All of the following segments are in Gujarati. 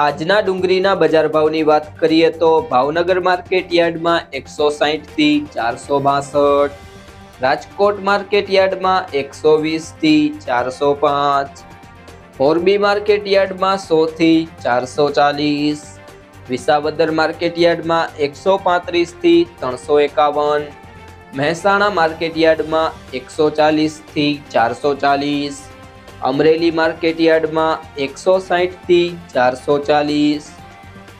આજના ડુંગળીના બજાર ભાવની વાત કરીએ તો ભાવનગર માર્કેટ યાર્ડમાં એકસો સાહીઠથી ચારસો બાસઠ, રાજકોટ માર્કેટ યાર્ડમાં એકસો વીસથી ચારસો પાંચ, મોરબી માર્કેટ યાર્ડમાં સોથી ચારસો ચાલીસ, વિસાવદર માર્કેટ યાર્ડમાં એકસો પાંત્રીસથી ત્રણસો એકાવન, મહેસાણા માર્કેટ યાર્ડમાં એકસો ચાલીસથી ચારસો ચાલીસ અમરેલી માર્કેટ યાર્ડમાં એકસો સાહીઠથી ચારસો ચાલીસ.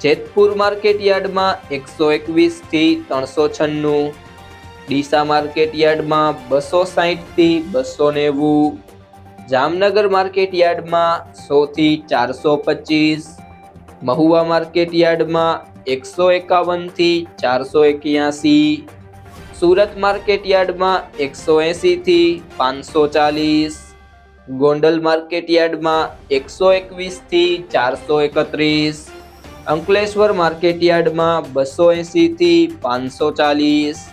જેતપુર માર્કેટ યાર્ડમાં એકસો એકવીસથી ત્રણસો છન્નું. ડીસા માર્કેટ યાર્ડમાં બસો સાહીઠથી બસો નેવું. જામનગર માર્કેટ યાર્ડમાં સોથી ચારસો પચીસ. મહુવા માર્કેટ યાર્ડમાં એકસો એકાવનથી ચારસો એક્યાસી. સુરત માર્કેટ યાર્ડમાં એકસો એંસીથી પાંચસો ચાલીસ. ગોંડલ માર્કેટ યાર્ડમાં એકસો એકવીસથી ચારસો એકત્રીસ. અંકલેશ્વર માર્કેટ યાર્ડમાં બસો એંસીથી પાંચસો ચાલીસ.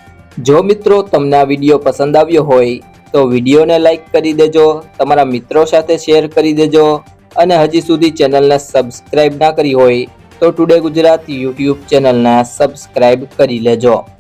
જો મિત્રો તમને આ વીડિયો પસંદ આવ્યો હોય, તો વિડીયોને લાઈક કરી દેજો, તમારા મિત્રો સાથે શેર કરી દેજો, અને હજી સુધી ચેનલને સબસ્ક્રાઇબ ના કરી હોય, તો ટુડે ગુજરાત યુટ્યુબ ચેનલને સબસ્ક્રાઇબ કરી લેજો.